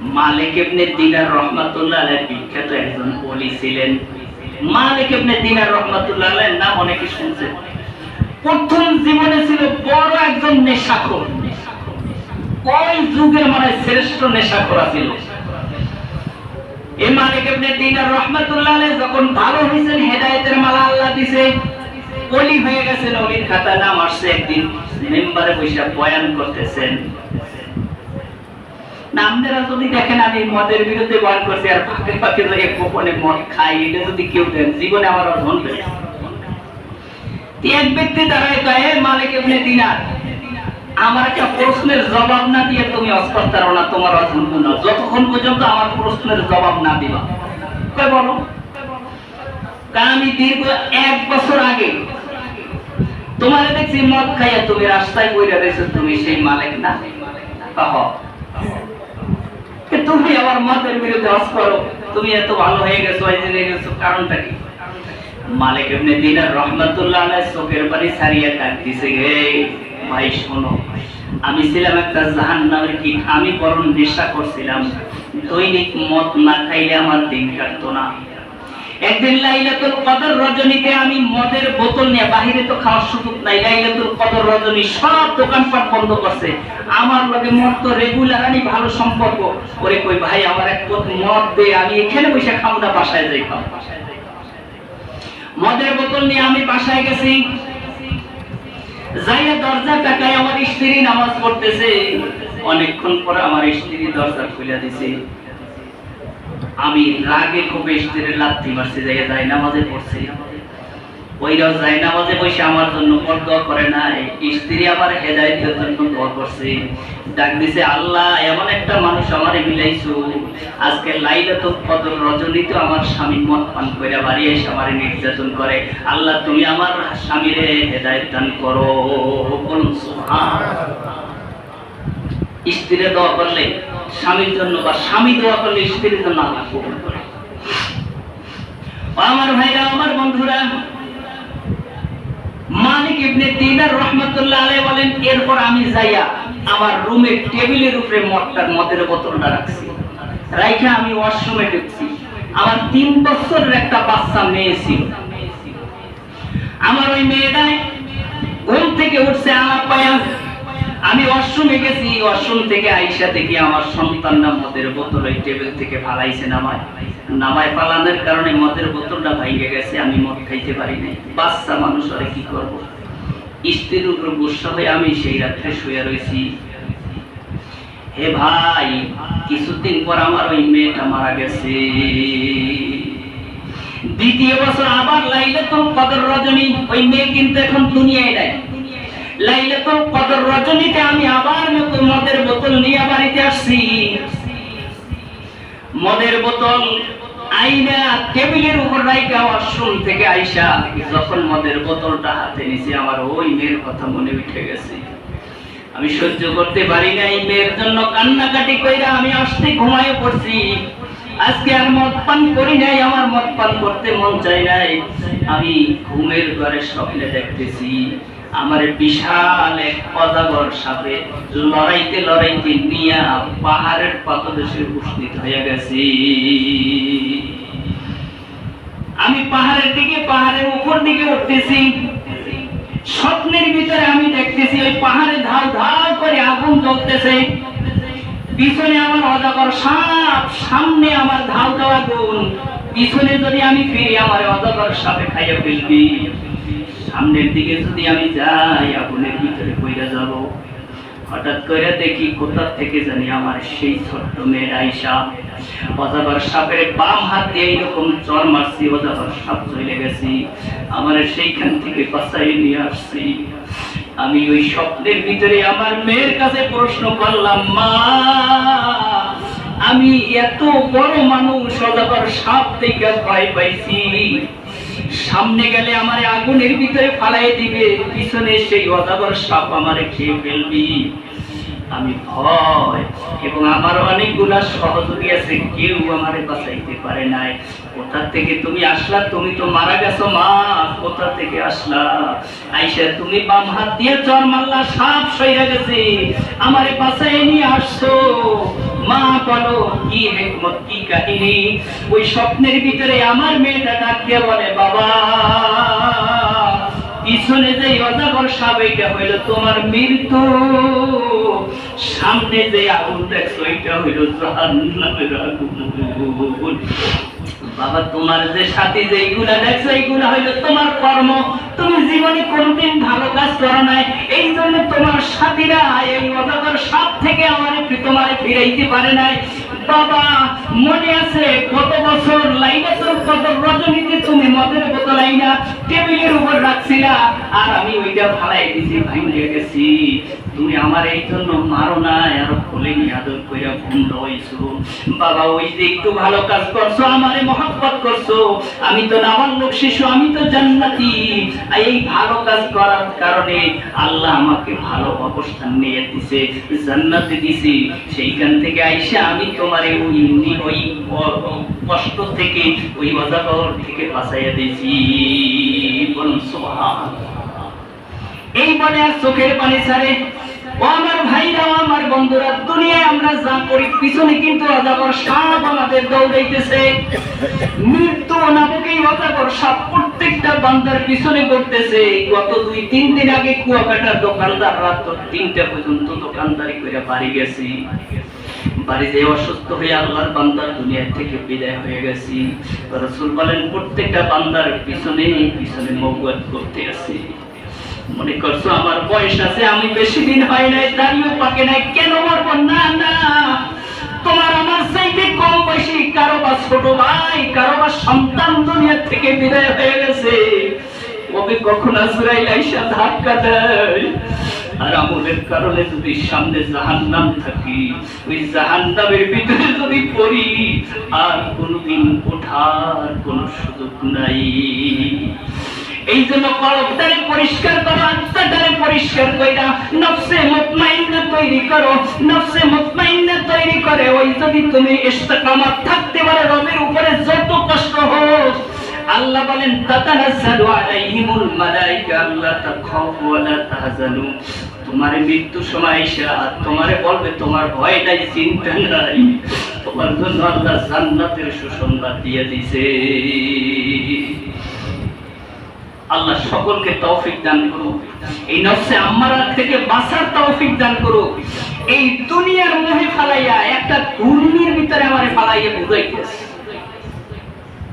মালিক ইবনে দিনার রহমাতুল্লাহ বিখ্যাত একজন ওলি ছিলেন। মালিক ইবনে দিনার রহমাতুল্লাহ নাম অনেকে শুনছেন। প্রথম জীবনে ছিল বড় একজন নেশাখোর। ওই যুগের মানে শ্রেষ্ঠ ছিল এই মালিক ইবনে দিনার রহমাতুল্লাহ যখন ভালো হয়েছেন, হেদায়েতের মালা আল্লাহ ওলি হয়ে গেছেন, ওলির খাতা নাম আসছে একদিন, মেম্বারে বসে বয়ান করতেছেন। না আপনারা যদি দেখেন আমি মদের বিরুদ্ধে বয়ান করছি, আর ফাঁকে ফাঁকে ধরে গোপনে মদ খাই, এটা যদি কেউ দেন, জীবনে আমার আর ধন এক ব্যক্তি দাঁড়ায় কয়ে মালিক এমনি দিনার, আমার একটা প্রশ্নের জবাব না দিয়ে তুমি অস্পর্তার না, তোমার অধন্য না। যতক্ষণ পর্যন্ত আমার প্রশ্নের জবাব না দিবা। কয়, বলো। আমি দীর্ঘ এক বছর আগে তোমার দেখছি মদ খাইয়া তুমি রাস্তায় বইরা রয়েছো, তুমি সেই মালিক না? তুমি আমার মাদের বিরুদ্ধে অস করো। তুমি এত ভালো হয়ে গেছো জেনে গেছো, কারণটা কি? মালিক এমনি দিনার রহমাতুল্লাহ আলাইহি চোখের পানি সারিয়া ডাক দিছে গে ভাই, শোনো, আমি ছিলাম একটা জাহান জাহান্নামের কি আমি বরং নেশা করছিলাম। দৈনিক মদ না খাইলে আমার দিন কাটতো না। একদিন লাইলাতুল কদর রজনীতে আমি মদের বোতল নিয়ে বাহিরে তো খাওয়ার সুযোগ নাই। লাইলাতুল কদর রজনী সব দোকানপাট বন্ধ করছে। আমার লগে মদ তো রেগুলার আনি, ভালো সম্পর্ক। ওরে কই ভাই, আমার এক বোতল মদ দে, আমি এখানে বসে খাব না, বাসায় যাই খাব মদের বোতল নিয়ে আমি বাসায় গেছি। যাইয়া দরজা টাকায় আমার স্ত্রী নামাজ পড়তেছে। অনেকক্ষণ পরে আমার স্ত্রী দরজা খুলে দিছে। আমি রাগে খুব স্ত্রীর লাথি মারছি, যাইয়া যাই নামাজে পড়ছি। ওই রাত যাই নামাজে বসে আমার জন্য পর দোয়া করে নাই স্ত্রী আমার হেদায়েতের জন্য দোয়া করছে। ডাক দিছে, আল্লাহ, এমন একটা মানুষ আমারে মিলাইছো। আজকে লাইলাতুল কদর রজনীতে আমার স্বামী মদ পান কইরা বাড়ি এসে আমারে নির্যাতন করে। আল্লাহ, তুমি আমার স্বামীরে হেদায়েত দান করো। বলুন, সুবহানাল্লাহ। দোয়া করলে স্বামীর জন্য বা স্বামী দোয়া করলে স্ত্রীর জন্য আল্লাহ কবুল করে। আমার ভাইরা আমার বন্ধুরা, মালিক ইবনে দিনার রহমাতুল্লাহ আলাইহি বলেন, এরপর আমি যাইয়া আমার রুমের টেবিলের উপরে মদটার মদের বোতলটা রাখছি। রাইখা আমি ওয়াশরুমে ঢুকছি। আমার তিন বছরের একটা বাচ্চা মেয়ে ছিল। আমার ওই মেয়েটাই ঘুম থেকে উঠছে, আমার পায়া আমি ওয়াশরুমে গেছি ওয়াশরুম থেকে আইসা থেকে আমার সন্তানরা মদের বোতল ওই টেবিল থেকে ফালাইছে নামায়। নামায় পালানোর কারণে মদের বোতলটা ভাঙে গেছে, আমি মদ খাইতে পারি নাই। বাচ্চা মানুষ, আরে কি করব? স্ত্রীর উপর গুসা হয়ে আমি সেই রাত্রে শুয়ে রয়েছি হে ভাই, কিছুদিন পর আমার ওই মেয়েটা মারা গেছে। দ্বিতীয় বছর আবার লাইলাতুল কদর রজনী, ওই মেয়ে কিন্তু এখন দুনিয়ায় নাই। লাইলাতুল কদর রজনীতে আমি আবার নতুন মদের বোতল নিয়ে বাড়িতে আসছি। মদের বোতল আইনা টেবিলের উপর রাইকা ওয়াশরুম থেকে আইসা যখন মদের বোতলটা হাতে নিছি, আমার ওই মেয়ের কথা মনে উঠে গেছে। আমি সহ্য করতে পারি না, এই মেয়ের জন্য কান্নাকাটি কইরা আমি আসতে ঘুমায় পড়ছি। আজকে আর মদ পান করি নাই, আমার মদ পান করতে মন চাই নাই। আমি ঘুমের ঘরে স্বপ্নে দেখতেছি। আমার বিশাল এক অজাগর সাথে লড়াইতে লড়াইতে নিয়া পাহাড়ের পাদদেশে উপস্থিত হয়ে গেছি। আমি পাহাড়ের দিকে, পাহাড়ের উপর দিকে উঠতেছি। স্বপ্নের ভিতরে আমি দেখতেছি, ওই পাহাড়ে ধাল ধাল করে আগুন জ্বলতেছে। পিছনে আমার অজাগর সাপ, সামনে আমার ধাল দেওয়া গুণ পিছনে যদি আমি ফিরি, আমার অজাগর সাপে খাইয়া ফেলবি। সামনের দিকে যদি আমি যাই, আগুনের ভিতরে পইরা যাব। হঠাৎ করে দেখি কোথা থেকে জানি আমার সেই ছোট্ট মেয়ের আইসা অজাগর সাপের বাম হাত দিয়ে এইরকম চর মারছি, অজাগর সাপ চলে গেছি। আমার সেইখান থেকে বাঁচাই নিয়ে আসছি। আমি ওই স্বপ্নের ভিতরে আমার মেয়ের কাছে প্রশ্ন করলাম, মা, আমি এত বড় মানুষ, অজাগর সাপ থেকে ভয় পাইছি। সামনে গেলে আমার আগুনের ভিতরে ফালাই দিবে, পিছনে সেই অজাগর সাপ আমারে খেয়ে ফেলবি। আমি ভয়, এবং আমার অনেকগুলা সহযোগী আছে, কেউ আমারে বাঁচাইতে পারে নাই। কোথা থেকে তুমি আসলা? তুমি তো মারা গেছো, মা। কোথা থেকে আসলা? আইসা, তুমি বাম হাত দিয়ে চর মারলা, সাপ সইরা গেছে। আমারে বাঁচাই নিয়ে আসছো। মা বলো, কি হেকমত, কি কাহিনী? ওই স্বপ্নের ভিতরে আমার মেয়েটা বলে, বাবা, পিছনে যে অজাগর হইল, তোমার সামনে যে আগুন দেখছ, এটা হইল বাবা, তোমার যে সাথী যে এইগুলা দেখছ, এইগুলা হইল তোমার কর্ম। তুমি জীবনে কোনদিন ভালো কাজ করো নাই। এই জন্য তোমার সাথীরা এই অজাগর সাপ থেকে আমার প্রীতমারে ফিরাইতে পারে নাই। বাবা, মনে আছে কত বছর লাইলাতুল কদর রজনীতে তুমি মদের বোতল আইনা, টেবিলের উপর রাখছিলা, আর আমি ওইটা ফালাই দিছি, ভাঙিয়ে গেছি তুমি আমার এই জন্য মারো না আর খুলে নিয়ে আদর কইরা ঘুম হইছো। বাবা, ওই যে একটু ভালো কাজ করছ, আমারে মহব্বত করছ। আমি তো নাবালক শিশু, আমি তো জান্নাতি। এই ভালো কাজ করার কারণে আল্লাহ আমাকে ভালো অবস্থান নিয়ে দিছে, জান্নাতে দিছি। সেইখান থেকে আইসা আমি তোমারে ওই নি- ওই কষ্ট থেকে, ওই অজাগর থেকে বাঁচাইয়া দিয়েছি এই বলে আর চোখের পানি ছাড়ে। ও আমার ভাইরা আমার বন্ধুরা, দুনিয়ায় আমরা যা করি, পিছনে কিন্তু অজাগর সাপ আমাদের দৌড়াইতেছে মৃত্যু নামকেই অজাগর সাপ প্রত্যেকটা বান্দার পিছনে করতেছে গত দুই, তিন দিন আগে কুয়াকাটার দোকানদার রাত তিনটা পর্যন্ত দোকানদারি করে বাড়ি গেছি। বাড়ি যেয়ে অসুস্থ হয়ে আল্লাহর বান্দার দুনিয়া থেকে বিদায় হয়ে গেছি। রসুল বলেন, প্রত্যেকটা বান্দার পিছনে পিছনে মৌয়াত করতে আছে। মনে করছ, আমার বয়স আছে, আমি বেশি দিন হয় নাই দাঁড়িয়েও পাকে নাই, কেন মারবো? না না। তোমার আমার চাইতে কম বয়সী কারও বা ছোট ভাই, কারও বা সন্তান দুনিয়া থেকে বিদায় হয়ে গেছে। ওকে কখন আজরাইল আইসা ধাক্কা দেয়। আর আমলের কারণে যদি সামনে জাহান্নাম থাকি, ওই জাহান্নামের ভিতরে যদি পড়ি, আর কোনদিন ওঠার কোন সুযোগ নাই। এই জন্য কলবটারে পরিষ্কার করো, আত্মাটারে পরিষ্কার কইরা নফসে মুতমাইন্না তৈরি করো, নফসে মুতমাইন্না তৈরি করে, ওই যদি তুমি ইস্তেকামাত থাকতে পারো, রবের উপরে যত কষ্ট হোক আল্লাহ বলেন তোমার মৃত্যু সময় এসে বলবে, তোমার ভয় নাই চিন্তা নাই। তোমার জন্য আল্লাহ জান্নাতের সুসংবাদ দিয়ে দিছে। আল্লাহ সকলকে তৌফিক দান করুক। এই নফসে আম্মারা থেকে বাঁচার তৌফিক দান করুক। এই দুনিয়ার মোহে ফালাইয়া একটা ঘূর্ণির ভিতরে আমারে ফালাইয়া বুঝাইতেছে।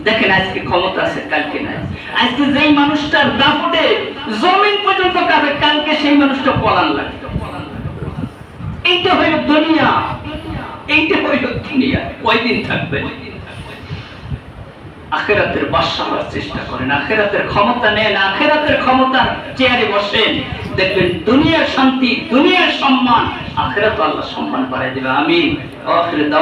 দেখেন আজকে ক্ষমতা আছে, কালকে নাই। আজকে যেই মানুষটার দাপটে জমিন পর্যন্ত কাঁপে, কালকে সেই মানুষটা পলান লাগে এইটা হইল দুনিয়া। এইটা হইল দুনিয়া। কয়দিন থাকবে? আখেরাতের বাদশা হওয়ার চেষ্টা করেন। আখেরাতের ক্ষমতা নেন, আখেরাতের ক্ষমতা চেয়ারে বসেন। দেখবেন দুনিয়ার শান্তি, দুনিয়ার সম্মান, আখেরাত আল্লাহ সম্মান বাড়াই দেবে। আমি আলহামদুলিল্লাহ